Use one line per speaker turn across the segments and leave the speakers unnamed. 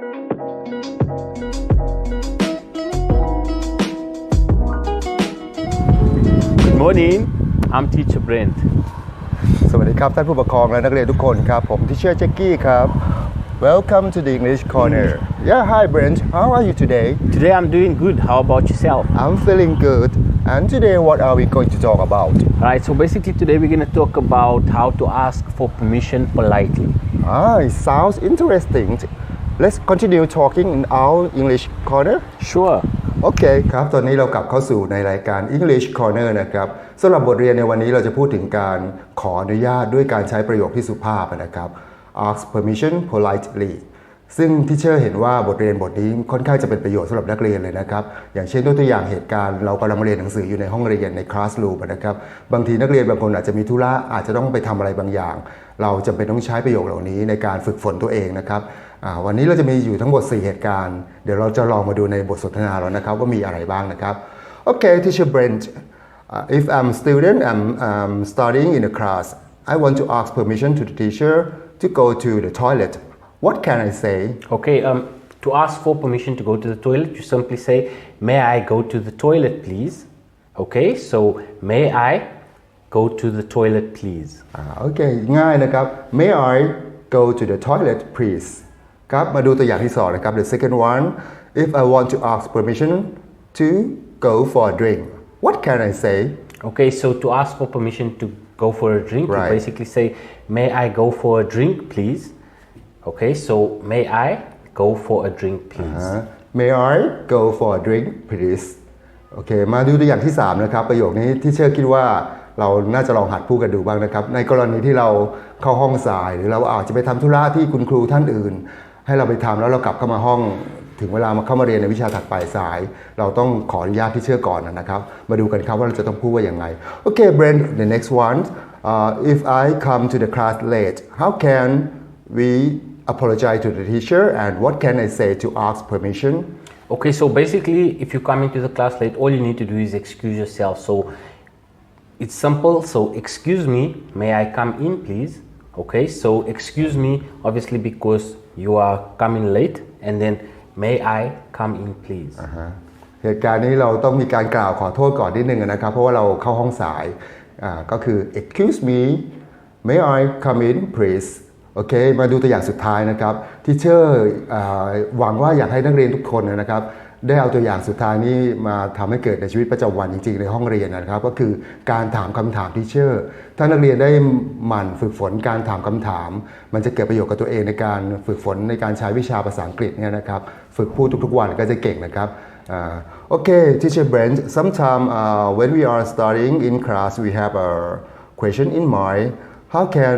Good morning. I'm Teacher Brent.
สวัสดีครับ ท่านผู้ปกครองและนักเรียนทุกคนครับ ผมที่เชื่อแจ็กกี้ครับ Welcome to the English Corner Yeah hi Brent how are you today
Today I'm doing good. How about yourself?
I'm feeling good and today what are we going to talk about
Alright, so basically today we're going to talk about how to ask for permission politely.
Ah it sounds interesting Let's continue talking in our English Corner
Sure.
โอเคครับ ตอนนี้เรากลับเข้าสู่ในรายการ English Corner นะครับสำหรับบทเรียนในวันนี้เราจะพูดถึงการขออนุญาตด้วยการใช้ประโยคที่สุภาพนะครับ ask permission politely ซึ่งที่เชื่อเห็นว่าบทเรียนบทนี้ค่อนข้างจะเป็นประโยชน์สำหรับนักเรียนเลยนะครับอย่างเช่นตัวอย่างเหตุการณ์เรากำลังเรียนหนังสืออยู่ในห้องเรียนในคลาส room นะครับบางทีนักเรียนบางคนอาจจะมีธุระอาจจะต้องไปทำอะไรบางอย่าง เราจำเป็นต้องใช้ประโยคเหล่านี้ในการฝึกฝนตัวเองนะครับวันนี้เราจะมีอยู่ทั้งหมด 4 เหตุการณ์ เดี๋ยวเราจะลองมาดูในบทสนทนาเรานะครับว่ามีอะไรบ้างนะครับโอเค teacher Brent uh, if I'm student I'm um, studying in a class I want to ask permission to the teacher to go to the toilet what can I say
Okay, um, to ask for permission to go to the toilet, you simply say, May I go to the toilet, please? Okay, so may I go to the toilet, please?
อ่าโอเค ง่ายนะครับ May I go to the toilet please ครับ มาดูตัวอย่างที่สองนะครับ The second one if I want to ask permission to go for a drink what can I say
Okay, so to ask for permission to go for a drink,
Right.
you basically say, May I go for a drink, please? Okay, so may I go for a drink, please?
อ่า May I go for a drink please โอเค มาดูตัวอย่างที่ 3 นะครับ ประโยคนี้ที่เชื่อคิดว่าเราน่าจะลองหัดพูดกันดูบ้างนะครับ ในกรณีที่เราเข้าห้องสาย หรือเราอาจจะไปทำธุระที่คุณครูท่านอื่น ให้เราไปทำแล้วเรากลับเข้ามาห้อง ถึงเวลามาเข้ามาเรียนในวิชาถัดไปสาย เราต้องขออนุญาตที่เชื่อก่อนนะครับ มาดูกันครับว่าเราจะต้องพูดว่าอย่างไรโอเค Brent the next one uh, if I come to the class late how can we apologize to the teacher and what can I say to ask permission
Okay, so basically, if you come into the class late, all you need to do is excuse yourself. So it's simple. So, excuse me, may I come in, please? Okay, so excuse me, obviously, because you are coming late, and then may I come in, please?
เหตุการณ์นี้เราต้องมีการกล่าวขอโทษก่อนนิดนึงนะครับ เพราะว่าเราเข้าห้องสายอ่าก็คือ excuse me may I come in please โอเค มาดูตัวอย่างสุดท้ายนะครับที่เชอร์หวังว่าอยากให้นักเรียนทุกคนนะครับได้เอาตัวอย่างสุดท้ายนี้มาทำให้เกิดในชีวิตประจำวันจริงๆ ในห้องเรียนนะครับ ก็คือการถามคำถามที่เชอร์ถ้านักเรียนได้หมั่นฝึกฝนการถามคำถาม มันจะเกิดประโยชน์กับตัวเองในการฝึกฝนในการใช้วิชาภาษาอังกฤษเนี่ยนะครับฝึกพูดทุกๆวันก็จะเก่งนะครับ Uh, okay, Teacher Brent, sometime uh, when we are studying in class, we have a question in mind. How can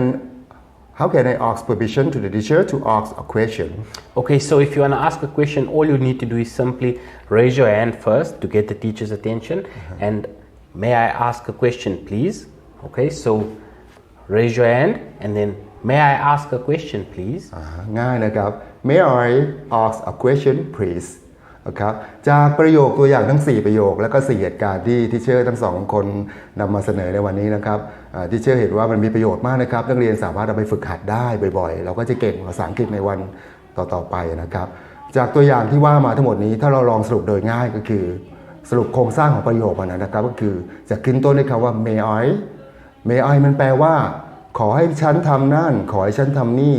how can I ask permission to the teacher to ask a question?
Okay, so if you want to ask a question, all you need to do is simply raise your hand first to get the teacher's attention. And may I ask a question, please? Okay, so raise your hand and then may I ask a question, please?
อ่าง่ายนะครับ May I ask a question please นะครับจากประโยคตัวอย่างทั้ง 4 ประโยค แล้วก็ 4 เหตุการณ์ที่ที่เชื่อทั้งสองคนนำมาเสนอในวันนี้นะครับที่เชื่อเห็นว่ามันมีประโยชน์มากนะครับนักเรียนสามารถเอาไปฝึกหัดได้บ่อยๆ เราก็จะเก่งภาษาอังกฤษในวันต่อๆไปนะครับ จากตัวอย่างที่ว่ามาทั้งหมดนี้ถ้าเราลองสรุปโดยง่ายก็คือ สรุปโครงสร้างของประโยคมันนะครับ ก็คือจะขึ้นต้นด้วยคำว่า may I may I มันแปลว่า ขอให้ฉันทำนั่น ขอให้ฉันทำนี่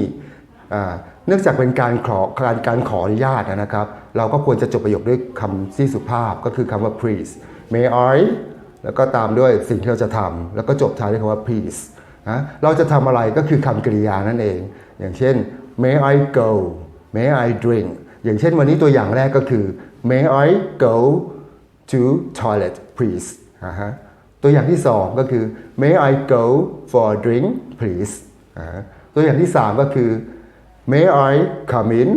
อ่า เนื่องจากเป็นการขอการการขออนุญาตนะครับ เราก็ควรจะจบประโยคด้วยคำที่สุภาพก็คือคำว่า please may I แล้วก็ตามด้วยสิ่งที่เราจะทำแล้วก็จบท้ายด้วยคำว่า please นะเราจะทำอะไรก็คือคำกริยานั่นเอง อย่างเช่น may I go may I drink อย่างเช่นวันนี้ตัวอย่างแรกก็คือ may I go to toilet please อ่าฮะตัวอย่างที่สองก็คือ may I go for a drink please ตัวอย่างที่สามก็คือ may I come in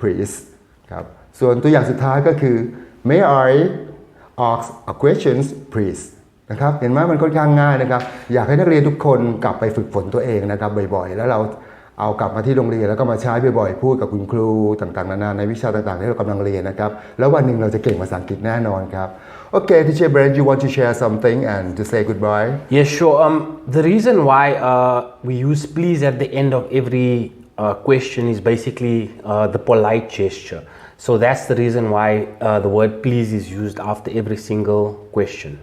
please ครับส่วนตัวอย่างสุดท้ายก็คือ may I ask a questions please นะครับเห็นไหมมันค่อนข้างง่ายนะครับ อยากให้นักเรียนทุกคนกลับไปฝึกฝนตัวเองนะครับบ่อยๆ แล้วเราเอากลับมาที่โรงเรียนแล้วก็มาใช้บ่อยๆ พูดกับคุณครูต่างๆ นานาในวิชาต่างๆ ที่เรากำลังเรียนนะครับ แล้ววันหนึ่งเราจะเก่งภาษาอังกฤษแน่นอนครับโอเค Teacher Brent you want to share something and to say goodbye
Yes, sure. Um, the reason why uh, we use please at the end of every uh, question is basically uh, the polite gesture. So that's the reason why uh, the word please is used after every single question.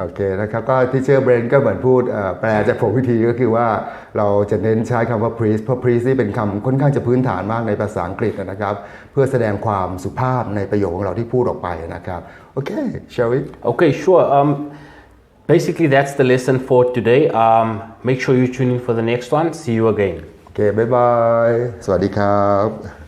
โอเคนะครับก็ที่เชอร์เบรนก็เหมือนพูดเอ่อแปลจากผมวิธีก็คือว่าเราจะเน้นใช้คำว่า please เพราะ please นี่เป็นคำค่อนข้างจะพื้นฐานมากในภาษาอังกฤษนะครับ เพื่อแสดงความสุภาพในประโยคของเราที่พูดออกไปนะครับโอเค shall we
Okay, sure. Um, basically, that's the lesson for today. Um, make sure you tune in for the next one. See you again.
โอเค บ๊ายบาย สวัสดีครับ